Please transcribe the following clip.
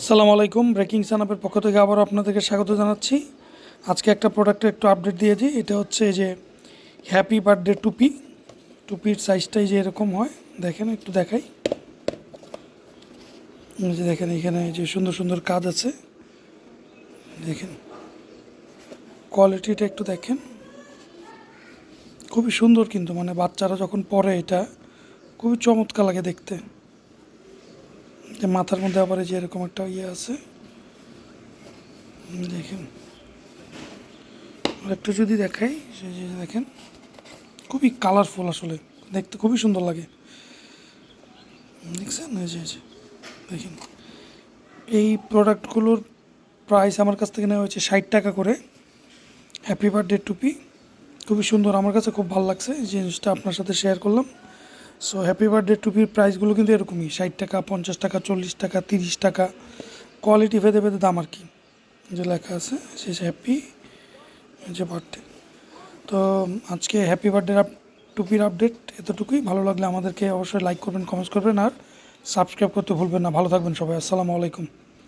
আসসালামু আলাইকুম। ব্রেকিং সানাপের পক্ষ থেকে আবারও আপনাদেরকে স্বাগত জানাচ্ছি। আজকে একটা প্রোডাক্টের একটু আপডেট দিয়ে দিই। এটা হচ্ছে এই যে হ্যাপি বার্থডে টুপি। টুপির সাইজটাই যে এরকম হয়, দেখেন, একটু দেখাই। যে দেখেন, এখানে যে সুন্দর সুন্দর কাজ আছে। দেখেন কোয়ালিটিটা একটু দেখেন। খুবই সুন্দর কিন্তু মানে বাচ্চারা যখন পরে এটা, খুবই চমৎকার লাগে দেখতে। যে মাথার মধ্যে আবার যে এরকম একটা ইয়ে আছে। দেখেন। একটু যদি দেখাই সে যে দেখেন খুবই কালারফুল আসলে দেখতে খুবই সুন্দর লাগে। দেখছেন? এই যে, দেখেন। এই প্রোডাক্টগুলোর প্রাইস আমার কাছ থেকে নেওয়া হয়েছে ষাট টাকা করে। হ্যাপি বার্থডে টুপি। খুবই সুন্দর। আমার কাছে খুব ভালো লাগছে। এই জিনিসটা আপনার সাথে শেয়ার করলাম। সো হ্যাপি বার্থডে টুপির প্রাইসগুলো কিন্তু এরকমই। ষাট টাকা, পঞ্চাশ টাকা, চল্লিশ টাকা, তিরিশ টাকা। কোয়ালিটি ভেদে ভেদে দাম আর কি। যে লেখা আছে, সে হ্যাপি যে বার্থডে তো, আজকে হ্যাপি বার্থডে টুপির আপডেট এতটুকুই। ভালো লাগলে আমাদেরকে অবশ্যই লাইক করবেন কমেন্টস করবেন আর সাবস্ক্রাইব করতে ভুলবেন না। ভালো থাকবেন সবাই। আসসালামু আলাইকুম।